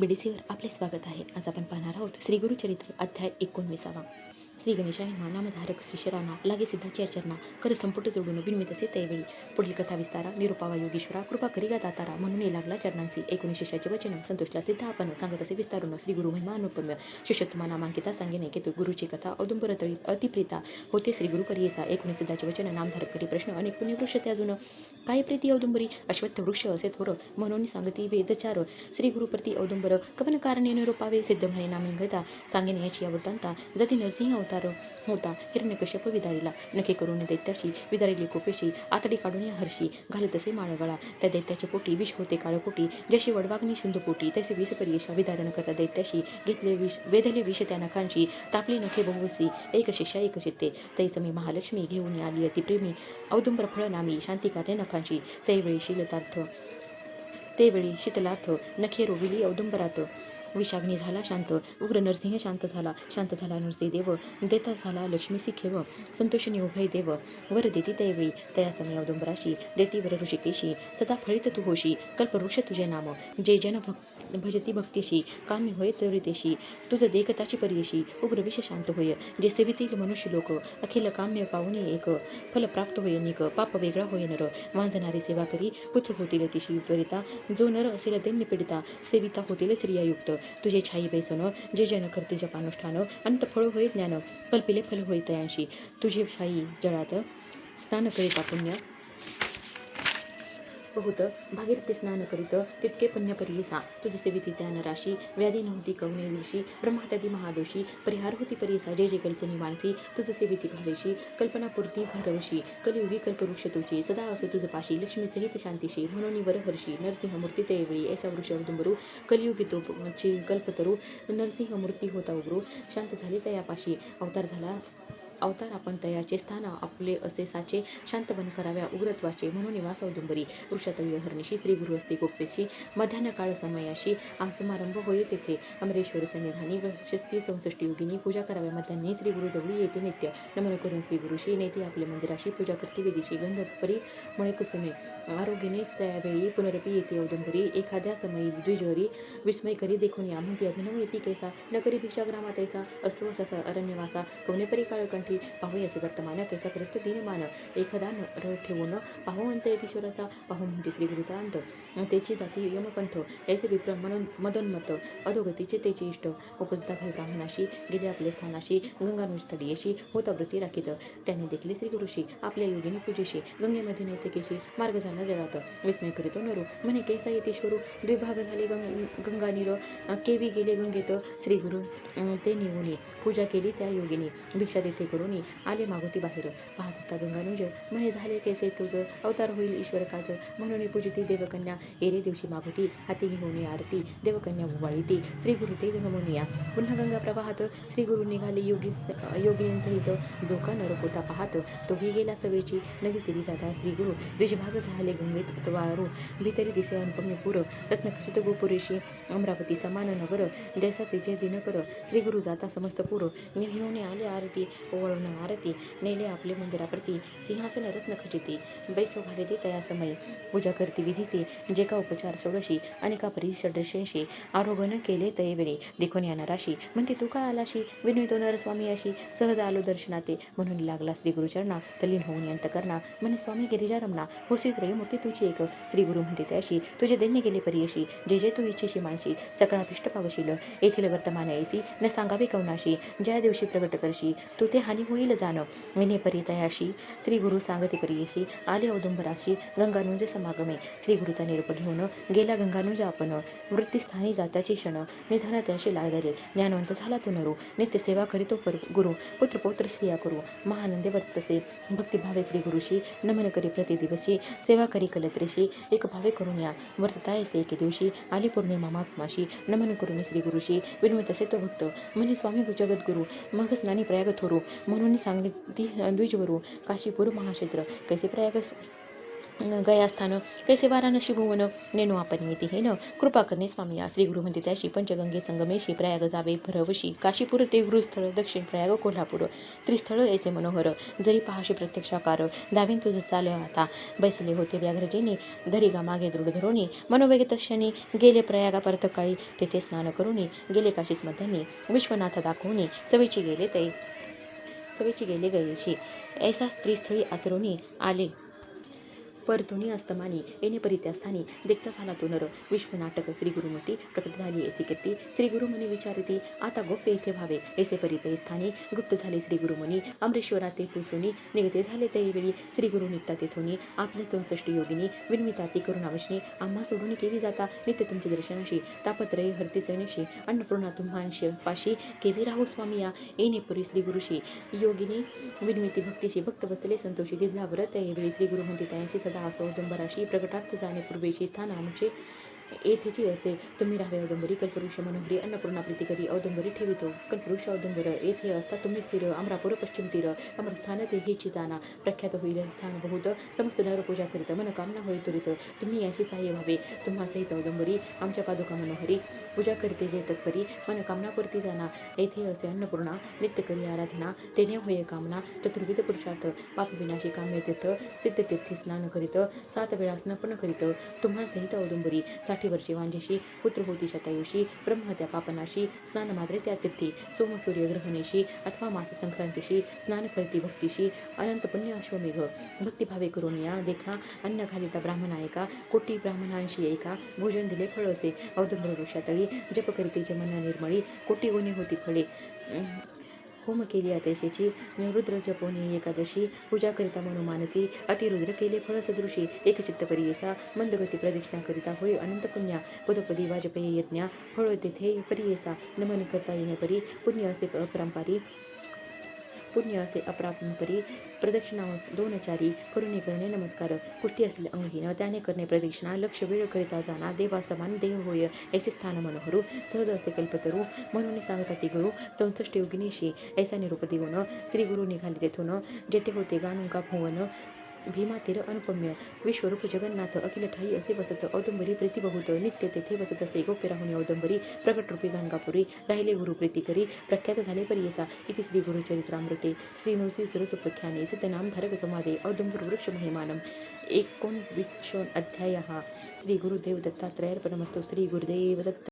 बी D सीवर आपले स्वागत आहे. आज आपण पाहणार आहोत श्री गुरुचरित्र अध्याय एकोणविसावा. श्री गणेशाय नामधारक श्री लागे सिद्धाची आचरणा. कर संपुट जोडून बिनमित असे त्यावेळी पुढील कथा विस्तारा. निरुपावा योगेश्वरा. कृपा करिगा दातारा म्हणून लागला चरणांची एकोणीस शिष्याचे वचन. संतोषला सिद्ध आपण सांगत असे विस्तारून श्री गुरु महिमा अनुपम्य शिष्यत्मा नामांकिता सांगेने की गुरुची कथा औदुंबर तळी अतिप्रिता होते श्री गुरु करियेसा. एकोणीस सिद्धाचे वचन. नामधारक करी प्रश्न अनेक पुण्यवृक्ष ते अजून. काय प्रीती औदुंबरी? अश्वत्थ वृक्ष असे थोर. म्हणून सांगती वेदचार. श्री गुरुप्रती औदुंबर. कवन कारणे निरुपावे? सिद्ध म्हणे नामिंगता सांगेने याची आवृत्तांता जती नरसिंह होता. अवतार होता. हिरण्यकश्यप विदारीला नखे करून दैत्याशी विदारिली कोपेशी आतडी काढून या हर्षी घालत तसे माळगळा त्या दैत्याच्या पोटी विष होते काळपोटी जशी वडवाग्नी सिंधुपोटी तसे विष परियशा विदारण करता दैत्याशी घेतले विष वेधले विष त्या नखांची. तापली नखे बहुसी एक शिष्या एक शित्ते तैसमी महालक्ष्मी घेऊन आली अतिप्रेमी औदुंबर फळ नामी शांतिकार्य नखांची. त्यावेळी शीलतार्थ तेवेळी शीतलार्थ नखे रोविली औदुंबरात. विषाग्नी झाला शांत. उग्र नरसिंह शांत झाला. शांत झाला नरसिंह देव. देता झाला लक्ष्मीसी खेव संतोषिनी उभय देव. वर देती त्यावेळी तया समय औदुंबराशी देती वर ऋषिकेशी. सदा फळित तू होशी. कल्पवृक्ष तुझे नाम. जे जन भक् भजती भक्तीशी. काम्य होय तरितेशी तुझ देखताची परियशी. उग्र विष शांत होय. जे सेवितील मनुष्य लोक. अखिल काम्य पाहुणे एक. फल प्राप्त होय निक पाप वेगळा होय नर. वांजणारी सेवा करी. पुत्र होतील तिशी त्वरिता. जो नर असेल त्यांनी पीडिता. सेविता होतील स्त्रियायुक्त. तुझे छाई बैसन जे जन करते जपानुष्ठान अंत फळ होय ज्ञान कल्पिले फल होय तयांशी. तुझे छाई जळात स्नान करीता पुण्य बहुत भागीरथी स्नान करीत तितके पुण्य परीसा तुझे सेविती ज्ञान राशी व्याधी नव्हती कवने दिवशी ब्रह्मात्यादी महादोषी परिहार होती परीसा जे जे कल्पनी माणसी तुझे सेविती भावेशी. कल्पनापूर्ती भरवशी. कलियुगी कल्पवृक्ष तुझी. सदा असे तुझ पाशी. लक्ष्मी सहित शांतीशी. म्हणून वरहर्षी नरसिंह मूर्ती तेवळी ऐसा वृक्ष दुंबरू कलियुगी तो ची कल्पतरू. नरसिंह मूर्ती होता उगरू शांत झाली तयापाशी अवतार झाला. अवतार आपण तयाचे स्थान आपले असे साचे शांतपन कराव्या उग्रत्वाचे म्हणून निवास औदुंबरी. वृषतव्य हरणीशी श्री गुरु गोप्पेशी मध्यान्ह काळ समयाशी समारंभ होय तेथे. अमरेश्वर सन्निधानी वशस्ती चौसष्टी योगिनी पूजा कराव्या मध्यान्ही श्री गुरुजवळी येते नित्य. नमन करून श्री गुरुशी नेते आपले मंदिराशी पूजा करते. विधीशी गंधपरी मणे कुसुमे. आरोग्याने त्यावेळी पुनरपी येते औदुंबरी. एखाद्या समयी द्विजोरी विस्मय करी देखून या. म्हणते अभिनव येती कैसा? नगरी भिक्षा ग्रामात ऐसा. असतो असा अरण्यवासा. कवनेपरी काळकंठी पाहू याचे वर्तमान कैसा करतो दिनमान. एखादा न ठेवून पाहू अंत यतीश्वराचा पाहू म्हणते श्री गुरुचा अंत. त्याची जाती यमपंथ ऐसे विप्र मनोन मदोन्मत. अधोगतीचे त्याचे इष्ट. उपजता भाई ब्राह्मणाशी गेले आपले स्थानाशी गंगानुस्थळीयशी होता वृत्ती राखीत. त्याने देखील श्री गुरुशी आपल्या योगिनी पूजेशी गंगेमध्ये नैतिकेशी मार्ग झाला जळात. विस्मय करीतो नरू. म्हणे कैसा येतेश्वरू द्विभाग झाले गंग गंगानीर केवी गेले गंगेत? श्री गुरु ते निवुनी पूजा केली त्या योगिनी. भिक्षा देते करुणी आले मागोती बाहेर. पाहत होता गंगानुज म्हणे झाले कैसे तुझं? अवतार होईल ईश्वर काज म्हणून पूजिती देवकन्या. एरे दिवशी मागोती हाती घेऊन आरती. देवकन्या उवाळीती श्री गुरु ते गमनिया पुन्हा गंगा प्रवाहात श्री गुरु निघाले योगी योगिनींसहित. जो का होता पाहत तोही गेला सवेची नदी तिरी जाता श्री गुरु. द्विजभाग झाले गंगेत वारू भीतरी दिसे अनुपम्य पुर रत्नखचित गोपुरेशी अमरावती समान नगर. जैसा तिचे दिनकर. श्री गुरु जाता समस्त पूर. घेऊन आले आरती. वळून आरती नेले आपले मंदिराप्रती सिंहासन रत्न खचिती. बैसो घाले तया समय पूजा करती विधीचे जे का उपचार षोडशी आणि का परी षडशेशी आरोहण केले तयवेळी देखून या नराशी म्हणते तू का आलाशी? विनयतो नरस्वामी अशी सहज आलो दर्शनाते. म्हणून लागला श्री गुरुचरणा तलीन होऊन यंत करणा. म्हणे स्वामी गिरिजा रमणा होसीच रे मूर्ती तुझी एक. श्री गुरु म्हणते त्याशी तुझे दैन्य गेले परियशी जे जे तू इच्छेशी मानशी सकळा भिष्ट पावशील. येथील वर्तमान ऐसी न सांगावे कवनाशी ज्या दिवशी प्रगट करशी तू ते हानी होईल जाण. विने परितयाशी श्री गुरु सांगते परियशी आले औदुंबराशी गंगानुज समागमे. श्री गुरुचा निरूप घेऊन गेला गंगानुज आपण वृत्तीस्थानी जात्याची क्षण निधन त्याशी लागले ज्ञानवंत झाला तो नरू. नित्य सेवा करीतो पर गुरु. पुत्र पौत्र श्रिया करू. महानंदे वर्तसे भक्तिभावे श्री गुरुशी नमन करी प्रतिदिवशी सेवा करी कलत्रेशी. एक भावे करून या. वर्तता येसे एके दिवशी. आली पौर्णिमा माघमाशी नमन करून श्री गुरुशी. विनवत असे तो भक्त. म्हणे स्वामी जगद्गुरु मग स्नानी प्रयाग थोरू. म्हणून सांगितली द्विजवरू काशीपूर महाक्षेत्र. कैसे प्रयाग गयास्थान कैसे वाराणसी भुवन नेनो आपण येते हे न कृपा करणे स्वामी या श्री गुरु म्हणते त्याशी पंचगंगे संगमेशी प्रयाग जावे भरवशी काशीपूर ते गुरुस्थळ दक्षिण प्रयाग कोल्हापूर. त्रिस्थळ ऐसे मनोहर जरी पहाशी प्रत्यक्षाकार दावीन तुझं चाल आता. बैसले होते व्याघ्रजेने धरिगा मागे दृढ धरोनी मनोवेग तशाने गेले प्रयागा परतकाळी तेथे स्नान करूनी गेले काशीस मध्याने विश्वनाथ दाखवूनी चवीची गेले ते. सवेची गेले गयेची ऐसा स्त्रीस्थळी आचरुनी आले. परतुनी अस्तमानी येणे परित्यास्थानी देखता झाला तो नर विश्वनाटक श्री गुरुमती प्रकट झाली येती कीर्ती श्री गुरुमुनी विचारती आता गोप्य येथे व्हावे येथे परिते स्थानी गुप्त झाले श्री गुरुमुनी अमरेश्वरा ते पुसुनी निगते झाले ते वेळी श्री गुरु निघता तेथोनी आपल्या चौसष्ट योगिनी विनमिता ती करुणावशनी आम्हा सोडून केवी जाता नित्य तुमचे दर्शनाशी तापत्रय हरती सैनिशी अन्नपूर्णा तुम्हांश पाशी केवी राहू स्वामी या येणे पुरी श्री गुरुशी योगिनी विनमिती भक्तीशी भक्त बसले संतोषी दिदला व्रत यावेळी श्री गुरु म्हणते त्यांशी दहा असो अशी प्रकटार्थ जाणे पूर्वेशी स्थान आमचे येथेची असे तुम्ही राहावे औदंबरी कल्पवृक्ष मनोहरी अन्नपूर्णा प्रीती औदंबरी ठेवितो. कल्पवृक्ष औदंबर येथे असता तुम्ही स्थिर. अमरापूर पश्चिम तीर. अमरस्थान ते हेची जाना प्रख्यात होईल स्थान बहुत. समस्त नर पूजा करीत. मनकामना होई तुरित. तुम्ही याशी सहाय्य व्हावे. तुम्हा सहित औदंबरी आमच्या पादुका मनोहरी. पूजा करते जे तत्परी. मनकामना पुरती जाना येथे असे अन्नपूर्णा नित्यकरी आराधना. तेने होय कामना. चतुर्विध पुरुषार्थ. पापविनाशी कामे काम्य तीर्थ. सिद्ध तीर्थी स्नान करीत. सात वेळा स्नपन करीत. तुम्हा सहित औदंबरी. साठी वर्षे वांजेशी पुत्र होती शतायुषी ब्रह्मत्या पापनाशी स्नान माद्रे त्या तीर्थी सोम ग्रहणेशी अथवा मास संक्रांतीशी स्नान करती भक्तीशी अनंत पुण्य अश्वमेघ भक्तिभावे करून या देखा अन्न घालिता ब्राह्मणायका कोटी ब्राह्मणांशी एका भोजन दिले फळ असे औदुंबर वृक्षातळी जप करीते जमना निर्मळी कोटी गुणी होती फळे होम केली अतेशेची रुद्र जपोनी एकादशी पूजा करिता मनोमानसी अतिरुद्र केले फळ सदृशी एकचित्त परियेसा मंदगती प्रदक्षिणा करिता होय अनंत पुण्या पदपदी वाजपेयी यज्ञा फळ तेथे परियेसा नमन करता येण्यापरी परी पुण्य असे अपरंपारी पुण्य असे अपरापरी प्रदक्षिणा दोनचारी करुणे करणे नमस्कार. पुष्टी असले अंगहीन त्याने करणे प्रदक्षिणा लक्ष वेळ करिता जाना देवा समान देह होय ऐसे स्थान मनोहरू सहज असे कल्पतरू म्हणून सांगता ती गुरु चौसष्ट योगिनीशी ऐसा निरूप देऊन श्री गुरु निघाले तेथून जेथे होते गाणुका भुवन भीमातिर अनुपम्य विश्वरूप जगन्नाथ अखिल ठाई असे बसत औदंबरी प्रीती बहुत नित्य तेथे बसत असे गोप्य राहुनी औदंबरी प्रकट रूपी गाणगापुरी राहिले गुरु प्रीती करी प्रख्यात झाले परियसा. इति श्री गुरुचरित्रामृते श्री नृसिंह सुरतोपख्याने सिद्धनामधारक समाधे औदंबर वृक्ष महिमानम. एकोणविंशोन अध्याय. श्री गुरुदेव दत्तात्रयार्पणमस्तु. श्री गुरुदेव दत्त